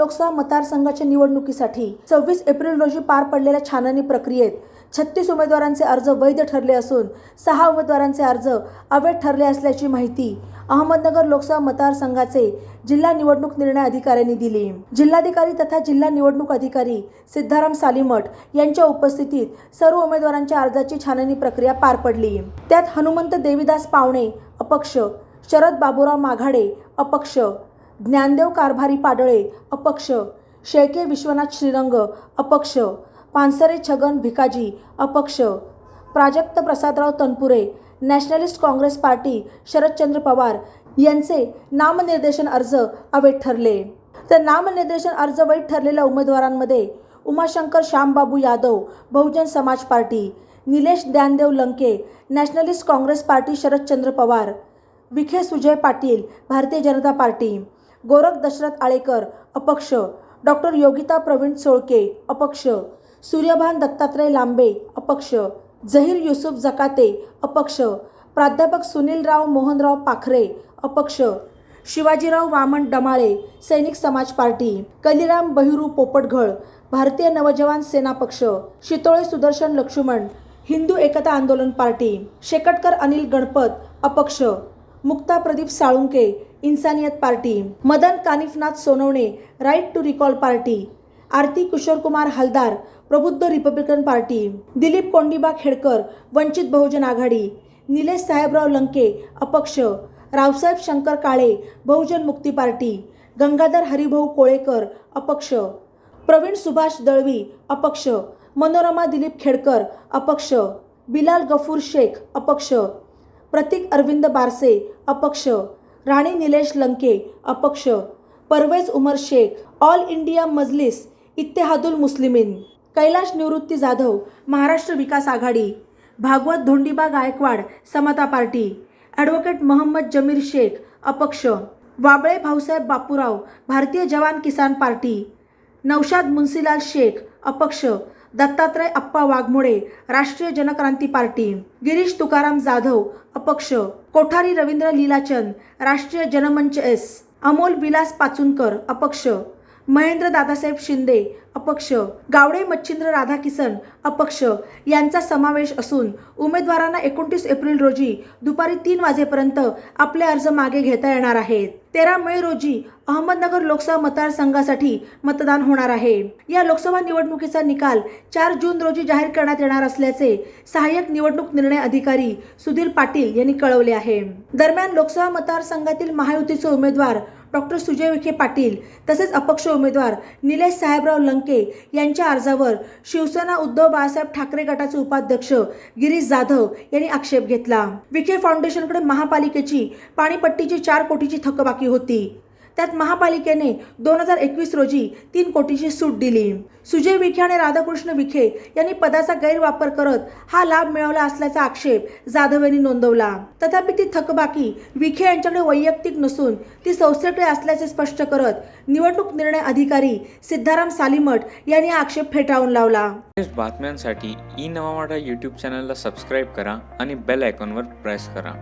लोकसभा मतदारसंघाच्या निवडणुकीसाठी सव्वीस एप्रिल रोजी पार पडलेल्या छाननी प्रक्रियेत छत्तीस उमेदवारांचे अर्ज वैध ठरले असून सहा उमेदवारांचे अर्ज अवैध ठरले असल्याची माहिती अहमदनगर लोकसभा मतदारसंघाचे जिल्हा निवडणूक निर्णय अधिकाऱ्यांनी दिली. जिल्हाधिकारी तथा जिल्हा निवडणूक अधिकारी सिद्धाराम सालीमठ यांच्या उपस्थितीत सर्व उमेदवारांच्या अर्जाची छाननी प्रक्रिया पार पडली. त्यात हनुमंत देवीदास पावणे अपक्ष शरद बाबूराव माघाडे अपक्ष ज्ञानदेव कारभारी पाडळे अपक्ष. शेळके विश्वनाथ श्रीरंग अपक्ष. पानसरे छगन भिकाजी अपक्ष. Prajakt Prasadrao Tanpure Nationalist Congress Party Sharadchandra Pawar यांचे नामनिर्देशन अर्ज अवैध ठरले. तर नामनिर्देशन अर्ज वैध ठरलेल्या उमेदवारांमध्ये Umashankar Shyambabu Yadav Bahujan Samaj Party Nilesh Dnyandev Lanke Nationalist Congress Party Sharadchandra Pawar Vikhe Sujay Patil Bharatiya Janata Party. Gorakh Dashrath Alekar अपक्ष. डॉक्टर योगिता प्रवीण सोळके अपक्ष. सूर्यभान दत्तात्रय लांबे अपक्ष. झहीर युसुफ जकाते अपक्ष. प्राध्यापक सुनीलराव मोहनराव पाखरे अपक्ष. शिवाजीराव वामन डमाळे सैनिक समाज पार्टी. कलिराम बहिरू पोपटघळ भारतीय नवजवान सेना पक्ष. शितोळे सुदर्शन लक्ष्मण हिंदू एकता आंदोलन पार्टी. शेकटकर अनिल गणपत अपक्ष. Mukta Pradeep Salunke Insaniyat Party Madan Kanifnath Sonawane Right to Recall Party Aarti Kishorkumar Haldar Prabuddha Republican Party Dilip Kondiba Khedkar Vanchit Bahujan Aghadi Nilesh Sahebrao Lanke अपक्ष रावसाहेब शंकर काळे बहुजन मुक्ती पार्टी गंगाधर हरिभाऊ कोळेकर अपक्ष प्रवीण सुभाष दळवी अपक्ष मनोरमा दिलीप खेडकर अपक्ष बिलाल गफूर शेख अपक्ष प्रतीक अरविंद बारसे अपक्ष राणी निलेश लंके अपक्ष. Parvez Umar Shaikh all India Majlis Ittehadul Muslimeen. Kailash Nivrutti Jadhav Maharashtra Vikas Aghadi. Bhagwat Dhondiba Gaikwad Samata party. Advocate Mohammad Jameer Shaikh अपक्ष. वाबळे भाऊसाहेब बापूराव भारतीय जवान किसान पार्टी. नौशाद मुन्सीलाल शेख अपक्ष. दत्तात्रय अप्पा वाघमोडे राष्ट्रीय जनक्रांती पार्टी गिरीश तुकाराम जाधव अपक्ष कोठारी रवींद्र लीलाचंद राष्ट्रीय जनमंच एस अमोल विलास पाचुनकर अपक्ष महेंद्र दादासाहेब शिंदे अपक्ष गावडे मच्छिंद्र राधाकिसन अपक्ष यांचा समावेश असून उमेदवारांना एकोणतीस एप्रिल रोजी दुपारी तीन वाजेपर्यंत आपले अर्ज मागे घेता येणार आहेत. तेरा मे रोजी अहमदनगर लोकसभा मतदारसंघासाठी मतदान होणार आहे. या लोकसभा निवडणुकीचा निकाल चार जून रोजी जाहीर करण्यात येणार असल्याचे सहाय्यक निवडणूक निर्णय अधिकारी सुधीर पाटील यांनी कळवले आहे. दरम्यान लोकसभा मतदारसंघातील महायुतीचे उमेदवार डॉक्टर सुजय विखे पाटील तसेच अपक्ष उमेदवार निलेश साहेबराव लंके यांच्या अर्जावर शिवसेना उद्धव बाळासाहेब ठाकरे गटाचे उपाध्यक्ष गिरीश जाधव यांनी आक्षेप घेतला. विखे फाउंडेशनकडे महापालिकेची पाणीपट्टीची चार कोटीची थकबाकी होती. त्यात महापालिकेने दोन हजार एकवीस रोजी तीन कोटीची सूट दिली. सुजय विखे आणि राधाकृष्ण विखे यांनी पदाचा गैरवापर करत हा लाभ मिळवला असल्याचा आक्षेप जाधव यांनी नोंदवला. तथापि ती थकबाकी विखे यांच्याकडे वैयक्तिक नसून ती संस्थेकडे असल्याचे स्पष्ट करत निवडणूक निर्णय अधिकारी सिद्धाराम सालीमठ यांनी आक्षेप फेटाळून लावला. बातम्यांसाठी ई नवा यूट्यूब चॅनलला सबस्क्राईब करा आणि बेल आयकॉनवर प्रेस करा.